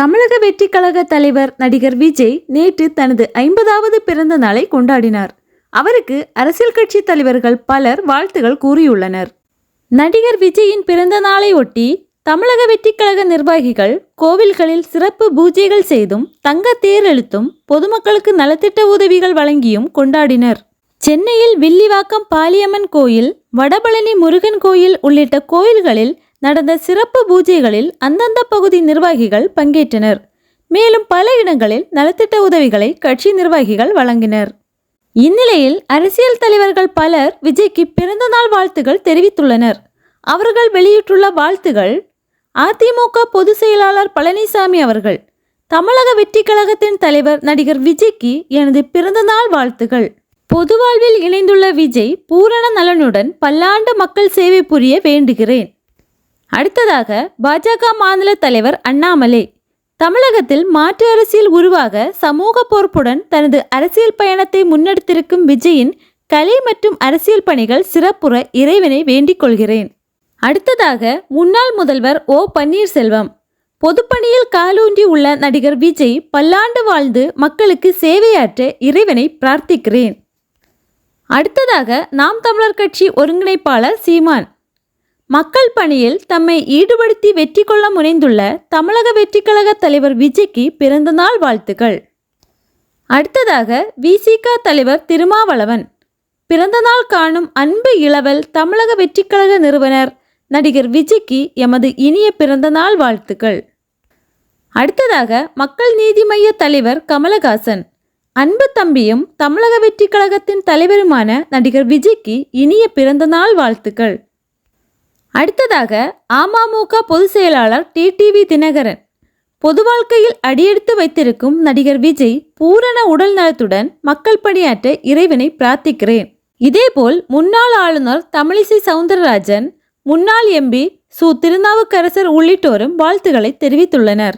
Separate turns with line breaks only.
தமிழக வெற்றி கழக தலைவர் நடிகர் விஜய் நேற்று தனது ஐம்பதாவது பிறந்த நாளை கொண்டாடினார். அவருக்கு அரசியல் கட்சி தலைவர்கள் பலர் வாழ்த்துகள் கூறியுள்ளனர். நடிகர் விஜயின் பிறந்த நாளை ஒட்டி தமிழக வெற்றி கழக நிர்வாகிகள் கோவில்களில் சிறப்பு பூஜைகள் செய்தும் தங்க தேர் எழுத்தும் பொதுமக்களுக்கு நலத்திட்ட உதவிகள் வழங்கியும் கொண்டாடினர். சென்னையில் வில்லிவாக்கம் பாலியம்மன் கோயில் வடபழனி முருகன் கோயில் உள்ளிட்ட கோயில்களில் நடந்த சிறப்பு பூஜைகளில் அந்தந்த பகுதி நிர்வாகிகள் பங்கேற்றனர். மேலும் பல இடங்களில் நலத்திட்ட உதவிகளை கட்சி நிர்வாகிகள் வழங்கினர். இந்நிலையில் அரசியல் தலைவர்கள் பலர் விஜய்க்கு பிறந்தநாள் வாழ்த்துகள் தெரிவித்துள்ளனர். அவர்கள் வெளியிட்டுள்ள வாழ்த்துகள் அதிமுக பொதுச் செயலாளர் பழனிசாமி அவர்கள் தமிழக வெற்றி கழகத்தின் தலைவர் நடிகர் விஜய்க்கு எனது பிறந்தநாள் வாழ்த்துகள். பொது வாழ்வில் இணைந்துள்ள விஜய் பூரண நலனுடன் பல்லாண்டு மக்கள் சேவை புரிய வேண்டுகிறேன். அடுத்ததாக பாஜக மாநில தலைவர் அண்ணாமலை. தமிழகத்தில் மாற்று அரசியல் உருவாக சமூக பொறுப்புடன் தனது அரசியல் பயணத்தை முன்னெடுத்திருக்கும் விஜயின் கலை மற்றும் அரசியல் பணிகள் சிறப்புற இறைவனை வேண்டிக் கொள்கிறேன். அடுத்ததாக முன்னாள் முதல்வர் ஓ பன்னீர்செல்வம். பொதுப்பணியில் காலூன்றி உள்ள நடிகர் விஜய் பல்லாண்டு வாழ்ந்து மக்களுக்கு சேவையாற்ற இறைவனை பிரார்த்திக்கிறேன். அடுத்ததாக நாம் தமிழர் கட்சி ஒருங்கிணைப்பாளர் சீமான். மக்கள் பணியில் தம்மை ஈடுபடுத்தி வெற்றி கொள்ள முனைந்துள்ள தமிழக வெற்றிக் கழக தலைவர் விஜய்க்கு பிறந்தநாள் வாழ்த்துக்கள். அடுத்ததாக விசிக தலைவர் திருமாவளவன். பிறந்தநாள் காணும் அன்பு இளவல் தமிழக வெற்றிக்கழக நிறுவனர் நடிகர் விஜய்க்கு எமது இனிய பிறந்தநாள் வாழ்த்துக்கள். அடுத்ததாக மக்கள் நீதி மைய தலைவர் கமலஹாசன். அன்பு தம்பியும் தமிழக வெற்றிக்கழகத்தின் தலைவருமான நடிகர் விஜய்க்கு இனிய பிறந்தநாள் வாழ்த்துக்கள். அடுத்ததாக அமமுக பொதுச் செயலாளர் டிடிவி தினகரன். பொது வாழ்க்கையில் அடியெடுத்து வைத்திருக்கும் நடிகர் விஜய் பூரண உடல் நலத்துடன் மக்கள் பணியாற்ற இறைவனை பிரார்த்திக்கிறேன். இதேபோல் முன்னாள் ஆளுநர் தமிழிசை சவுந்தரராஜன் முன்னாள் எம்பி சு திருநாவுக்கரசர் உள்ளிட்டோரும் வாழ்த்துக்களை தெரிவித்துள்ளனர்.